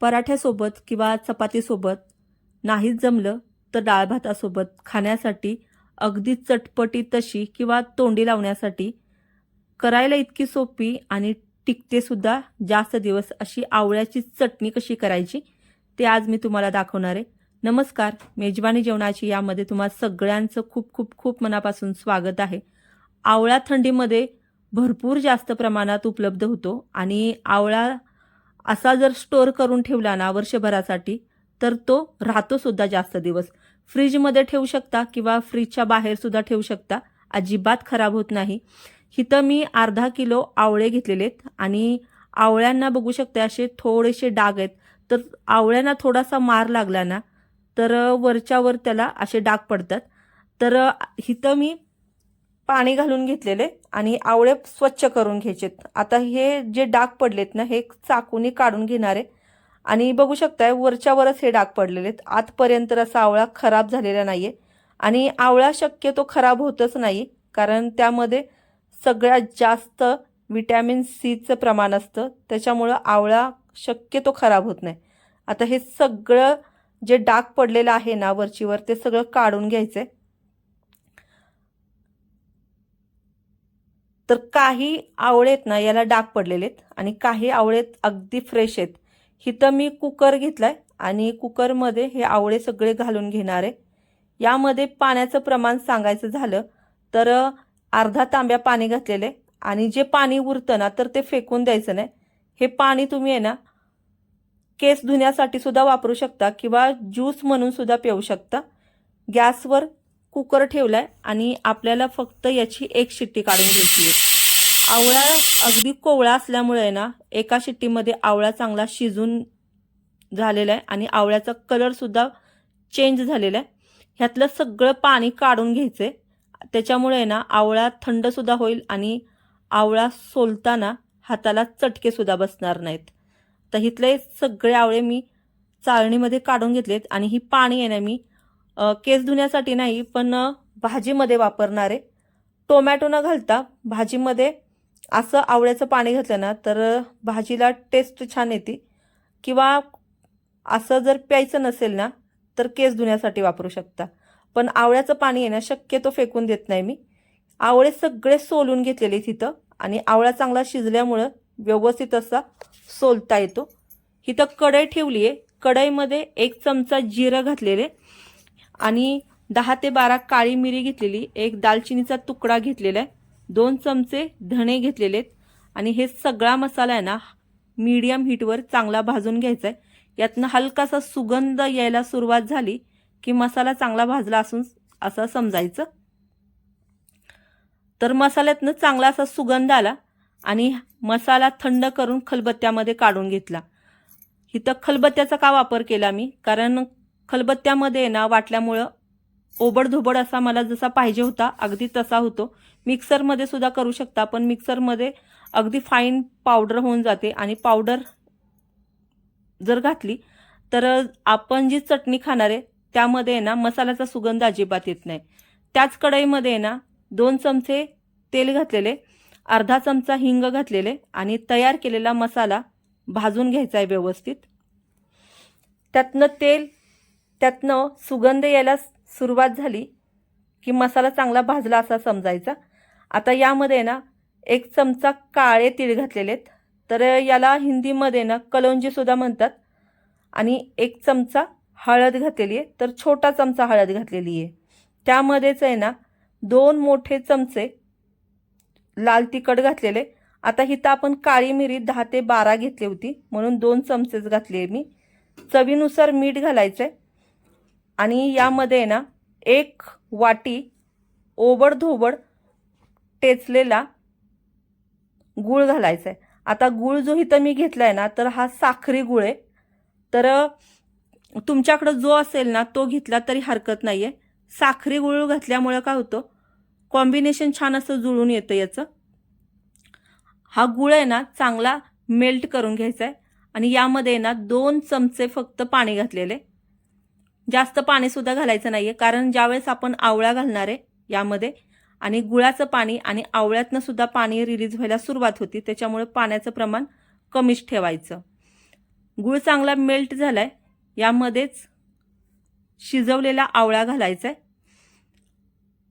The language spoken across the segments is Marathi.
पराठ्यासोबत किंवा चपातीसोबत नाहीच जमलं तर डाळ भातासोबत खाण्यासाठी अगदी चटपटी तशी किंवा तोंडी लावण्यासाठी करायला इतकी सोपी आणि टिकतेसुद्धा जास्त दिवस अशी आवळ्याची चटणी कशी करायची ते आज मी तुम्हाला दाखवणार आहे. नमस्कार मेजवानी जेवणाची यामध्ये तुम्हा सगळ्यांचं खूप खूप खूप मनापासून स्वागत आहे. आवळा थंडीमध्ये भरपूर जास्त प्रमाणात उपलब्ध होतो आणि आवळा असा जर स्टोअर करून ठेवला ना वर्षभरासाठी तर तो राहतो सुद्धा जास्त दिवस. फ्रीजमध्ये ठेवू शकता किंवा फ्रीजच्या बाहेर सुद्धा ठेवू शकता. अजिबात खराब होत नाही. इथं मी अर्धा किलो आवळे घेतलेले आहेत आणि आवळ्यांना बघू शकता असे थोडेसे डाग आहेत. तर आवळ्यांना थोडासा मार लागला ना तर वरच्यावर त्याला असे डाग पडतात. तर इथं मी पाणी घालून घेतलेले आणि आवळे स्वच्छ करून घ्यायचेत आता हे जे डाग पडलेत ना हे चाकूने काढून घेणार. आहे आणि बघू शकताय वरच्यावरच हे डाग पडलेले आहेत. आतपर्यंत असा आवळा खराब झालेला नाही आहे आणि आवळा शक्यतो खराब होतच नाही कारण त्यामध्ये सगळ्यात जास्त विटॅमिन सीचं प्रमाण असतं. त्याच्यामुळं आवळा शक्यतो खराब होत नाही. आता हे सगळं जे डाग पडलेलं आहे ना वरचीवर ते सगळं काढून घ्यायचं आहे तर काही आवळे आहेत ना याला डाग पडलेले आहेत आणि काही आवळे अगदी फ्रेश आहेत. इथं मी कुकर घेतलाय आणि कुकरमध्ये हे आवळे सगळे घालून घेणार आहे. यामध्ये पाण्याचं प्रमाण सांगायचं झालं तर अर्धा तांब्या पाणी घातलेले आणि जे पाणी उरतं ना तर ते फेकून द्यायचं नाही. हे पाणी तुम्ही आहे ना केस धुण्यासाठी सुद्धा वापरू शकता किंवा ज्यूस म्हणून सुद्धा पिऊ शकता. गॅसवर कुकर ठेवलाय आणि आपल्याला फक्त याची एक शिट्टी काढून घ्यायची आहे. आवळा अगदी कोवळा असल्यामुळे ना एका शिट्टीमध्ये आवळा चांगला शिजून झालेला आहे आणि आवळ्याचा कलर सुद्धा चेंज झालेला आहे. ह्यातलं सगळं पाणी काढून घ्यायचं आहे त्याच्यामुळे ना आवळा थंडसुद्धा होईल आणि आवळा सोलताना हाताला चटके सुद्धा बसणार नाहीत. तर इथले सगळे आवळे मी चाळणीमध्ये काढून घेतलेत आणि ही पाणी आहे ना मी केस धुण्यासाठी नाही पण भाजीमध्ये वापरणारे. टोमॅटो न घालता भाजीमध्ये असं आवळ्याचं पाणी घातलं ना तर भाजीला टेस्ट छान येते. किंवा असं जर प्यायचं नसेल ना तर केस धुण्यासाठी वापरू शकता. पण आवळ्याचं पाणी आहे ना शक्यतो फेकून देत नाही मी. आवळे सगळे सोलून घेतलेले तिथं आणि आवळा चांगला शिजल्यामुळं व्यवस्थित असा सोलता येतो. इथं कढई ठेवली आहे कढईमध्ये एक चमचा जिरं घातलेले. आणि दहा ते बारा काळी मिरी घेतलेली एक दालचिनीचा तुकडा घेतलेला आहे दोन चमचे धणे घेतलेले आहेत आणि हे सगळा मसाला आहे ना मीडियम हीटवर चांगला भाजून घ्यायचा आहे. यातनं हलकासा सुगंध यायला सुरुवात झाली की मसाला चांगला भाजला असून असं समजायचं. तर मसाल्यातनं चांगला असा सुगंध आला आणि मसाला थंड करून खलबत्त्यामध्ये काढून घेतला. इथं खलबत्त्याचा का वापर केला मी? कारण खलबत्त्यामध्ये ना वाटल्यामुळं ओबडधोबड असा मला जसा पाहिजे होता अगदी तसा होतो. मिक्सरमध्ये सुद्धा करू शकता पण मिक्सरमध्ये अगदी फाईन पावडर होऊन जाते आणि पावडर जर घातली तर आपण जी चटणी खाणार आहे त्यामध्ये ना मसाल्याचा सुगंध अजिबात येत नाही. त्याच कढईमध्ये ना दोन चमचे तेल घातलेले अर्धा चमचा हिंग घातलेले आणि तयार केलेला मसाला भाजून घ्यायचा आहे व्यवस्थित. त्यातनं तेल त्यातनं सुगंध यायला सुरुवात झाली की मसाला चांगला भाजला असा समजायचा. आता यामध्ये ना एक चमचा काळे तीळ घातलेले आहेत. तर याला हिंदीमध्ये ना कलौंजीसुद्धा म्हणतात. आणि एक चमचा हळद घातलेली आहे. तर छोटा चमचा हळद घातलेली आहे. त्यामध्येच आहे ना दोन मोठे चमचे लाल तिखट घातलेले. आता हिथं आपण काळी मिरी दहा ते बारा घेतली होती. म्हणून दोन चमचेच घातले मी. चवीनुसार मीठ घालायचं आहे आणि यामध्ये ना एक वाटी ओबडधोबड टेचलेला गूळ घालायचा आहे आता गूळ जो इथं मी घेतला आहे ना तर हा साखरी गूळ आहे. तर तुमच्याकडं जो असेल ना तो घेतला तरी हरकत नाही आहे साखरी गूळ घातल्यामुळं काय होतं? कॉम्बिनेशन छान असं जुळून येतं याचं. हा गुळ आहे ना चांगला मेल्ट करून घ्यायचा आहे आणि यामध्ये ना दोन चमचे फक्त पाणी घातलेले. जास्त पाणीसुद्धा घालायचं नाही आहे कारण ज्यावेळेस आपण आवळा घालणार आहे यामध्ये आणि गुळाचं पाणी आणि आवळ्यातनं सुद्धा पाणी रिलीज व्हायला सुरुवात होती त्याच्यामुळे पाण्याचं प्रमाण कमीच ठेवायचं. गूळ चांगला मेल्ट झाला आहे यामध्येच शिजवलेला आवळा घालायचा आहे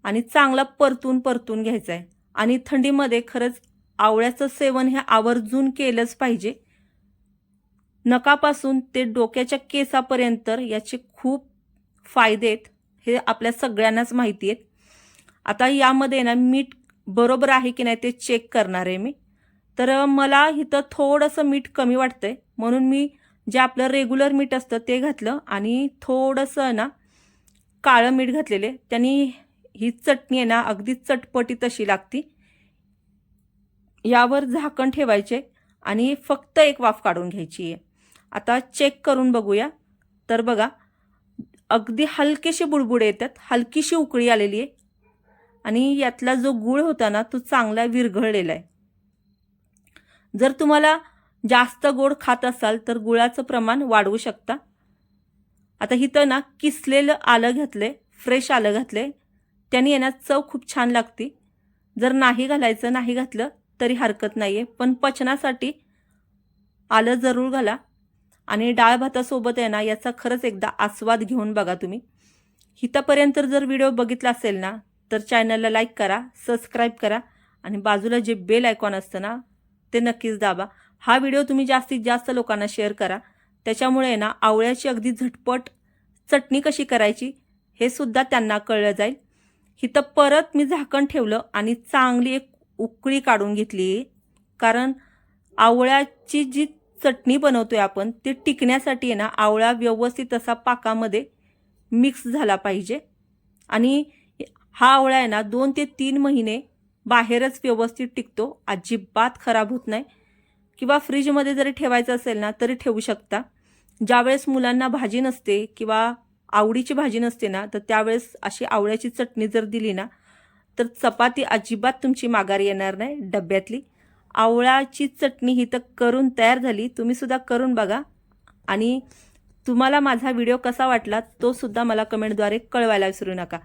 आणि चांगला परतून परतून घ्यायचा आहे आणि थंडीमध्ये खरंच आवळ्याचं सेवन हे आवर्जून केलंच पाहिजे नकापासून ते डोक्याच्या केसापर्यंत याचे खूप फायदे आहेत. हे आपल्या सगळ्यांनाच माहिती आहेत. आता यामध्ये ना मीठ बरोबर आहे की नाही ते चेक करणार आहे मी. तर मला इथं थोडंसं मीठ कमी वाटतंय. म्हणून मी जे आपलं रेग्युलर मीठ असतं ते घातलं आणि थोडंसं ना काळं मीठ घातलेले त्यांनी ही चटणी आहे ना अगदी चटपटी तशी लागती. यावर झाकण ठेवायचे आणि फक्त एक वाफ काढून घ्यायची आहे. आता चेक करून बघूया. तर बघा अगदी हलकेसे बुडबुडे येतात हलकीशी उकळी आलेली आहे. आणि यातला जो गूळ होता ना तो चांगला विरघळलेला आहे. जर तुम्हाला जास्त गोड खात असाल तर गुळाचं प्रमाण वाढवू शकता. आता इथं ना किसलेलं आलं घातलंय फ्रेश आलं घातलंय. त्याने येण्यात चव खूप छान लागते. जर नाही घालायचं नाही घातलं तरी हरकत नाही आहे पण पचनासाठी आलं जरूर घाला. आणि डाळ भातासोबत आहे ना याचा खरंच एकदा आस्वाद घेऊन बघा तुम्ही. हितापर्यंत जर व्हिडिओ बघितला असेल ना तर चॅनलला लाईक करा सबस्क्राईब करा आणि बाजूला जे बेल आयकॉन असतं ना ते नक्कीच दाबा. हा व्हिडिओ तुम्ही जास्तीत जास्त लोकांना शेअर करा. त्याच्यामुळे ना आवळ्याची अगदी झटपट चटणी कशी करायची हे सुद्धा त्यांना कळलं जाईल. इथं परत मी झाकण ठेवलं आणि चांगली एक उकळी काढून घेतली. कारण आवळ्याची जी चटणी बनवतोय आपण ती टिकण्यासाठी आहे ना आवळा व्यवस्थित असा पाकामध्ये मिक्स झाला पाहिजे. आणि हा आवळा आहे ना दोन ते तीन महिने बाहेरच व्यवस्थित टिकतो अजिबात खराब होत नाही. किंवा फ्रीजमध्ये जरी ठेवायचं असेल ना तरी ठेवू शकता. ज्यावेळेस मुलांना भाजी नसते किंवा आवडीची भाजी नसते ना तर त्यावेळेस अशी आवळ्याची चटणी जर दिली ना तर चपाती अजिबात तुमची माघारी येणार नाही डब्यातली. आवळाची चटणी ही तर करून तयार झाली. तुम्हीसुद्धा करून बघा. आणि तुम्हाला माझा व्हिडिओ कसा वाटला तोसुद्धा मला कमेंटद्वारे कळवायला विसरू नका.